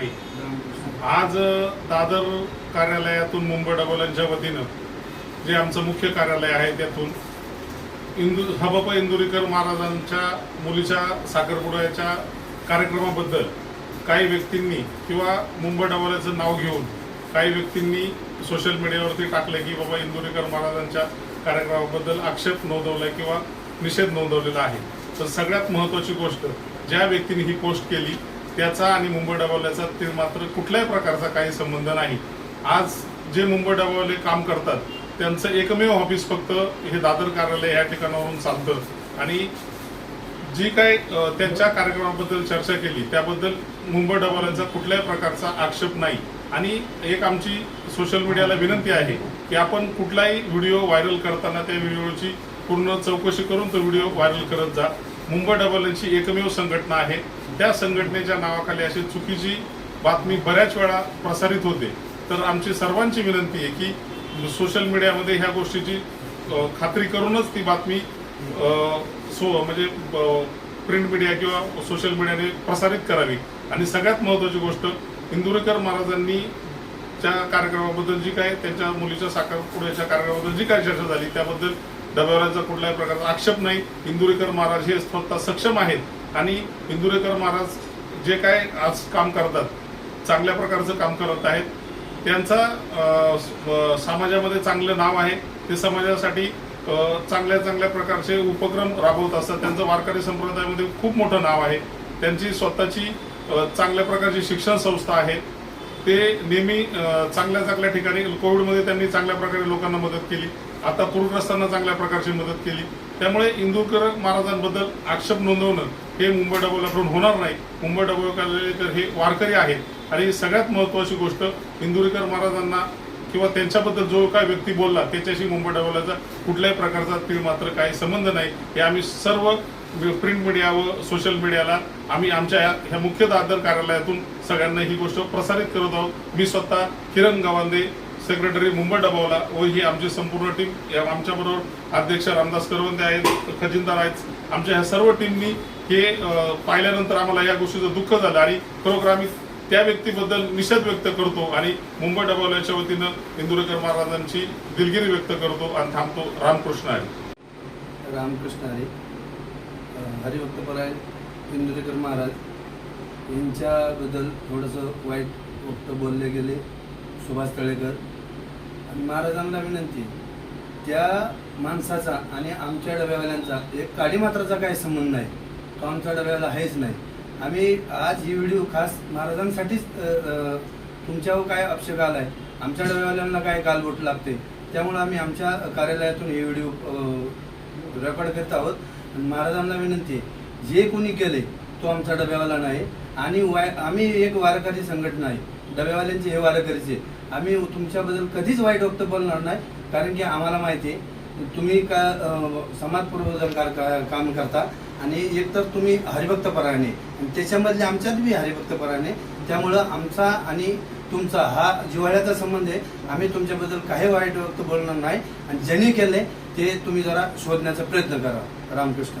हरी आज दादर कार्यालयातून मुंबई डबोलांच्या वतीनं जे आमचं मुख्य कार्यालय आहे त्यातून इंदू हबप इंदुरीकर महाराजांच्या मुलीच्या साखरपुड्याच्या कार्यक्रमाबद्दल काही व्यक्तींनी किंवा मुंबई डबोल्याचं नाव घेऊन काही व्यक्तींनी सोशल मीडियावरती टाकलं की बाबा इंदुरीकर महाराजांच्या कार्यक्रमाबद्दल आक्षेप नोंदवलाय किंवा निषेध नोंदवलेला आहे. तर सगळ्यात महत्त्वाची गोष्ट ज्या व्यक्तीने ही पोस्ट केली त्याचा आणि मुंबई डबावल्याचा ते मात्र कुठल्याही प्रकारचा काही संबंध नाही. आज जे मुंबई डबोले काम करतात त्यांचं एकमेव ऑफिस फक्त हे दादर कार्यालय या ठिकाणावरून चालतं. आणि जी काय त्यांच्या कार्यक्रमाबद्दल चर्चा केली त्याबद्दल मुंबई डबोल्यांचा कुठल्याही प्रकारचा आक्षेप नाही. आणि एक आमची सोशल मीडियाला विनंती आहे की आपण कुठलाही व्हिडिओ व्हायरल करताना त्या व्हिडिओची पूर्ण चौकशी करून तो व्हिडिओ व्हायरल करत जा. मुंबई डबलची एकमेव संघटना आहे. त्या संघटनेच्या नावाखाली अशी चुकीची बातमी बऱ्याच वेळा प्रसारित होते. तर आमची सर्वांची विनंती आहे की सोशल मीडियामध्ये ह्या गोष्टीची खात्री करूनच ती बातमी सो म्हणजे प्रिंट मीडिया किंवा सोशल मीडियाने प्रसारित करावी. आणि सगळ्यात महत्त्वाची गोष्ट इंदुरेकर महाराजांनी च्या कार्यक्रमाबद्दल जी काय त्यांच्या मुलीच्या साखरपुड्याच्या कार्यक्रमाबद्दल जी काय चर्चा झाली त्याबद्दल डबेवाल्यांचा कुठल्याही प्रकारचा आक्षेप नाही. इंदुरेकर महाराज हे स्वतः सक्षम आहेत आणि इंदुरेकर महाराज जे काय आज काम करतात चांगल्या प्रकारचं काम करत आहेत. त्यांचा समाजामध्ये चांगलं नाव आहे. ते समाजासाठी चांगल्या चांगल्या प्रकारचे उपक्रम राबवत असतात. त्यांचं वारकरी संप्रदायामध्ये खूप मोठं नाव आहे. त्यांची स्वतःची चांगल्या प्रकारची शिक्षण संस्था आहे. ते नेहमी चांगल्या चांगल्या ठिकाणी कोविडमध्ये त्यांनी चांगल्या प्रकारे लोकांना मदत केली. आता पूरग्रस्तांना चांगल्या प्रकारची मदत केली. त्यामुळे इंदूरकर महाराजांबद्दल आक्षेप नोंदवणं हे मुंबई डबोलाकडून होणार नाही. मुंबई डबोलकर हे वारकरी आहेत. आणि सगळ्यात महत्वाची गोष्ट इंदुरीकर महाराजांना किंवा त्यांच्याबद्दल जो काय व्यक्ती बोलला त्याच्याशी मुंबई डबोलाचा कुठल्याही प्रकारचा ती मात्र काही संबंध नाही. हे आम्ही सर्व प्रिंट मीडिया व सोशल मीडियाला आम्ही आमच्या ह्या मुख्य दादर कार्यालयातून सगळ्यांना ही गोष्ट प्रसारित करत आहोत. मी स्वतः किरण गवांदे सेक्रेटरी मुंबई डबावला व ही आमची संपूर्ण टीम आमच्याबरोबर अध्यक्ष रामदास करवंदे आहेत खजिनदार आहेत. आमच्या ह्या सर्व टीमनी हे पाहिल्यानंतर आम्हाला या गोष्टीचं दुःख झालं आणि खरोखर आम्ही त्या व्यक्तीबद्दल निषेध व्यक्त करतो आणि मुंबई डबावल्याच्या वतीनं इंदुरेकर महाराजांची दिलगिरी व्यक्त करतो आणि थांबतो. रामकृष्ण आहे. रामकृष्ण हरी हरिभक्तपराय इंदुरेकर महाराज. यांच्याबद्दल थोडंसं वाईट वक्त बोलले गेले. सुभाष तळेकर. आणि महाराजांना विनंती त्या माणसाचा आणि आमच्या डब्यावाल्यांचा एक काडी मात्राचा काही संबंध नाही. तो आमच्या डब्याला आहेच नाही. आम्ही आज ही व्हिडिओ खास महाराजांसाठीच तुमच्यावर काय आक्षेप आलाय? आमच्या डब्यावाल्यांना काय गालबोट लागते? त्यामुळे आम्ही आमच्या कार्यालयातून हे व्हिडिओ रेकॉर्ड करत आहोत. आणि महाराजांना विनंती आहे, जे कोणी केले तो आमचा डब्यावाला नाही. आणि वाय आम्ही एक वारकरी संघटना आहे. डब्यावाल्यांचे हे वारकरीचे आम्ही तुमच्याबद्दल कधीच वाईट वक्त बोलणार नाही कारण की आम्हाला माहिती आहे तुम्ही का समाज समाजप्रबोधन का- काम करता आणि एकतर तुम्ही हरिभक्तपराने त्याच्यामधले आमच्यात बी हरिभक्तपराने त्यामुळं आमचा आणि तुमचा हा जिव्हाळ्याचा संबंध आहे. आम्ही तुमच्याबद्दल काही वाईट वक्त बोलणार नाही. आणि ज्यांनी केले ते तुम्ही जरा शोधण्याचा प्रयत्न करा. रामकृष्ण